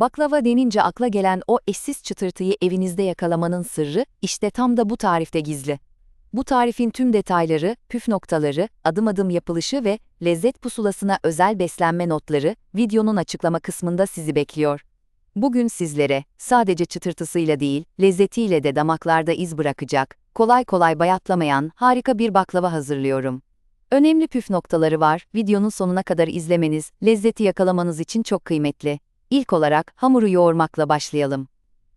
Baklava denince akla gelen o eşsiz çıtırtıyı evinizde yakalamanın sırrı işte tam da bu tarifte gizli. Bu tarifin tüm detayları, püf noktaları, adım adım yapılışı ve lezzet pusulasına özel beslenme notları videonun açıklama kısmında sizi bekliyor. Bugün sizlere sadece çıtırtısıyla değil, lezzetiyle de damaklarda iz bırakacak, kolay kolay bayatlamayan harika bir baklava hazırlıyorum. Önemli püf noktaları var, videonun sonuna kadar izlemeniz, lezzeti yakalamanız için çok kıymetli. İlk olarak hamuru yoğurmakla başlayalım.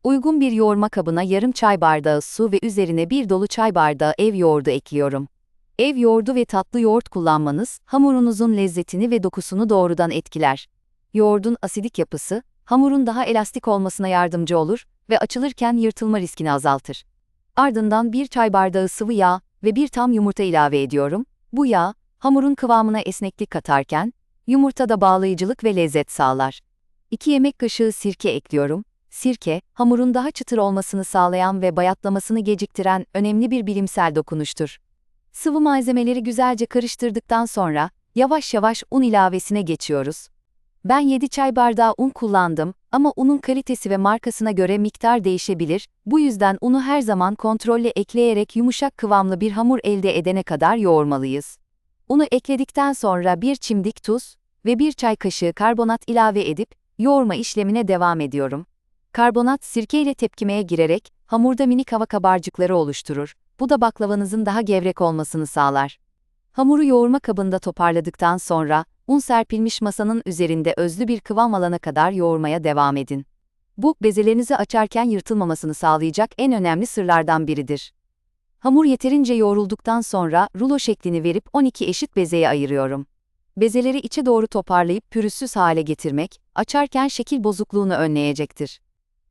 Uygun bir yoğurma kabına yarım çay bardağı su ve üzerine bir dolu çay bardağı ev yoğurdu ekliyorum. Ev yoğurdu ve tatlı yoğurt kullanmanız, hamurunuzun lezzetini ve dokusunu doğrudan etkiler. Yoğurdun asidik yapısı, hamurun daha elastik olmasına yardımcı olur ve açılırken yırtılma riskini azaltır. Ardından bir çay bardağı sıvı yağ ve bir tam yumurta ilave ediyorum. Bu yağ, hamurun kıvamına esneklik katarken, yumurtada bağlayıcılık ve lezzet sağlar. 2 yemek kaşığı sirke ekliyorum. Sirke, hamurun daha çıtır olmasını sağlayan ve bayatlamasını geciktiren önemli bir bilimsel dokunuştur. Sıvı malzemeleri güzelce karıştırdıktan sonra, yavaş yavaş un ilavesine geçiyoruz. Ben 7 çay bardağı un kullandım ama unun kalitesi ve markasına göre miktar değişebilir, bu yüzden unu her zaman kontrolle ekleyerek yumuşak kıvamlı bir hamur elde edene kadar yoğurmalıyız. Unu ekledikten sonra bir çimdik tuz ve bir çay kaşığı karbonat ilave edip, yoğurma işlemine devam ediyorum. Karbonat sirke ile tepkimeye girerek hamurda minik hava kabarcıkları oluşturur. Bu da baklavanızın daha gevrek olmasını sağlar. Hamuru yoğurma kabında toparladıktan sonra un serpilmiş masanın üzerinde özlü bir kıvam alana kadar yoğurmaya devam edin. Bu, bezelerinizi açarken yırtılmamasını sağlayacak en önemli sırlardan biridir. Hamur yeterince yoğrulduktan sonra rulo şeklini verip 12 eşit bezeye ayırıyorum. Bezeleri içe doğru toparlayıp pürüzsüz hale getirmek, açarken şekil bozukluğunu önleyecektir.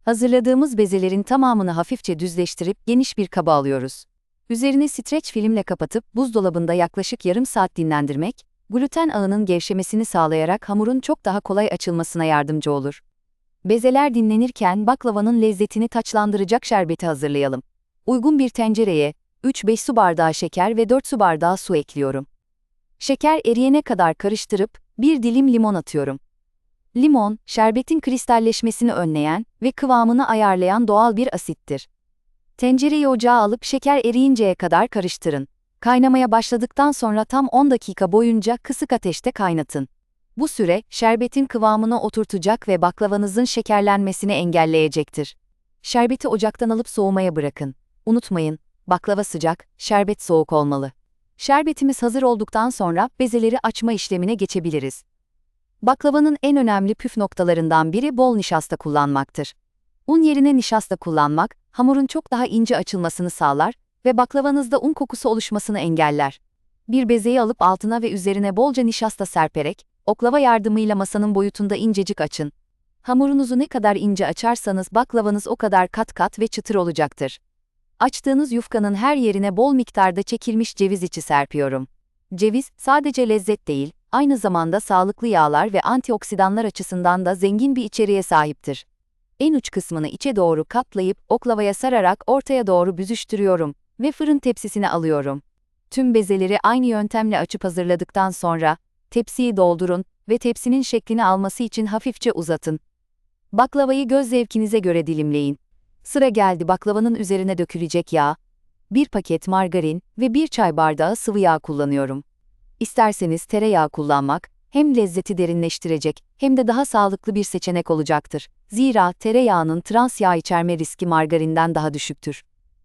Hazırladığımız bezelerin tamamını hafifçe düzleştirip geniş bir kaba alıyoruz. Üzerine streç filmle kapatıp buzdolabında yaklaşık yarım saat dinlendirmek, gluten ağının gevşemesini sağlayarak hamurun çok daha kolay açılmasına yardımcı olur. Bezeler dinlenirken baklavanın lezzetini taçlandıracak şerbeti hazırlayalım. Uygun bir tencereye 3-5 su bardağı şeker ve 4 su bardağı su ekliyorum. Şeker eriyene kadar karıştırıp bir dilim limon atıyorum. Limon, şerbetin kristalleşmesini önleyen ve kıvamını ayarlayan doğal bir asittir. Tencereyi ocağa alıp şeker eriyinceye kadar karıştırın. Kaynamaya başladıktan sonra tam 10 dakika boyunca kısık ateşte kaynatın. Bu süre, şerbetin kıvamını oturtacak ve baklavanızın şekerlenmesini engelleyecektir. Şerbeti ocaktan alıp soğumaya bırakın. Unutmayın, baklava sıcak, şerbet soğuk olmalı. Şerbetimiz hazır olduktan sonra bezeleri açma işlemine geçebiliriz. Baklavanın en önemli püf noktalarından biri bol nişasta kullanmaktır. Un yerine nişasta kullanmak, hamurun çok daha ince açılmasını sağlar ve baklavanızda un kokusu oluşmasını engeller. Bir bezeyi alıp altına ve üzerine bolca nişasta serperek, oklava yardımıyla masanın boyutunda incecik açın. Hamurunuzu ne kadar ince açarsanız baklavanız o kadar kat kat ve çıtır olacaktır. Açtığınız yufkanın her yerine bol miktarda çekilmiş ceviz içi serpiyorum. Ceviz, sadece lezzet değil, aynı zamanda sağlıklı yağlar ve antioksidanlar açısından da zengin bir içeriğe sahiptir. En uç kısmını içe doğru katlayıp oklavaya sararak ortaya doğru büzüştürüyorum ve fırın tepsisine alıyorum. Tüm bezeleri aynı yöntemle açıp hazırladıktan sonra tepsiyi doldurun ve tepsinin şeklini alması için hafifçe uzatın. Baklavayı göz zevkinize göre dilimleyin. Sıra geldi baklavanın üzerine dökülecek yağ. Bir paket margarin ve bir çay bardağı sıvı yağ kullanıyorum. İsterseniz tereyağı kullanmak, hem lezzeti derinleştirecek hem de daha sağlıklı bir seçenek olacaktır. Zira tereyağının trans yağ içerme riski margarinden daha düşüktür.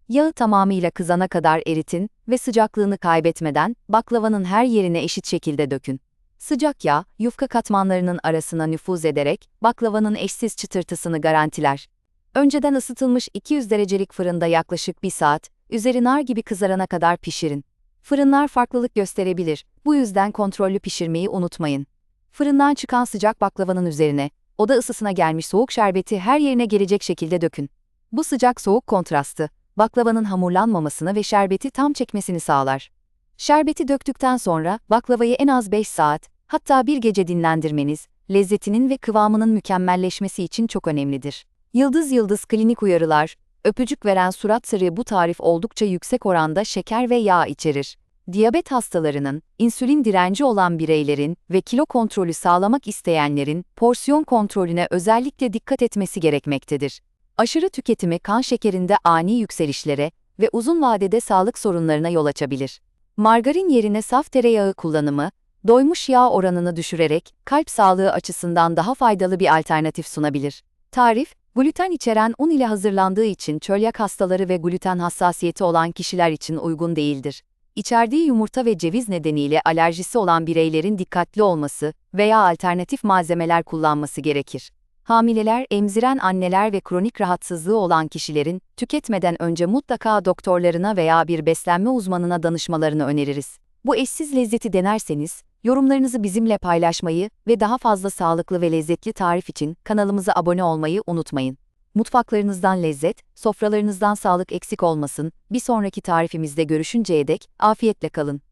Yağı tamamıyla kızana kadar eritin ve sıcaklığını kaybetmeden baklavanın her yerine eşit şekilde dökün. Sıcak yağ, yufka katmanlarının arasına nüfuz ederek baklavanın eşsiz çıtırtısını garantiler. Önceden ısıtılmış 200 derecelik fırında yaklaşık 1 saat, üzeri nar gibi kızarana kadar pişirin. Fırınlar farklılık gösterebilir, bu yüzden kontrollü pişirmeyi unutmayın. Fırından çıkan sıcak baklavanın üzerine, oda ısısına gelmiş soğuk şerbeti her yerine gelecek şekilde dökün. Bu sıcak soğuk kontrastı, baklavanın hamurlanmamasını ve şerbeti tam çekmesini sağlar. Şerbeti döktükten sonra baklavayı en az 5 saat, hatta bir gece dinlendirmeniz, lezzetinin ve kıvamının mükemmelleşmesi için çok önemlidir. Yıldız yıldız klinik uyarılar, öpücük veren surat sırrı bu tarif oldukça yüksek oranda şeker ve yağ içerir. diyabet hastalarının, insülin direnci olan bireylerin ve kilo kontrolü sağlamak isteyenlerin porsiyon kontrolüne özellikle dikkat etmesi gerekmektedir. Aşırı tüketimi kan şekerinde ani yükselişlere ve uzun vadede sağlık sorunlarına yol açabilir. Margarin yerine saf tereyağı kullanımı, doymuş yağ oranını düşürerek kalp sağlığı açısından daha faydalı bir alternatif sunabilir. Tarif, gluten içeren un ile hazırlandığı için çölyak hastaları ve gluten hassasiyeti olan kişiler için uygun değildir. İçerdiği yumurta ve ceviz nedeniyle alerjisi olan bireylerin dikkatli olması veya alternatif malzemeler kullanması gerekir. Hamileler, emziren anneler ve kronik rahatsızlığı olan kişilerin tüketmeden önce mutlaka doktorlarına veya bir beslenme uzmanına danışmalarını öneririz. Bu eşsiz lezzeti denerseniz, yorumlarınızı bizimle paylaşmayı ve daha fazla sağlıklı ve lezzetli tarif için kanalımıza abone olmayı unutmayın. Mutfaklarınızdan lezzet, sofralarınızdan sağlık eksik olmasın. Bir sonraki tarifimizde görüşünceye dek afiyetle kalın.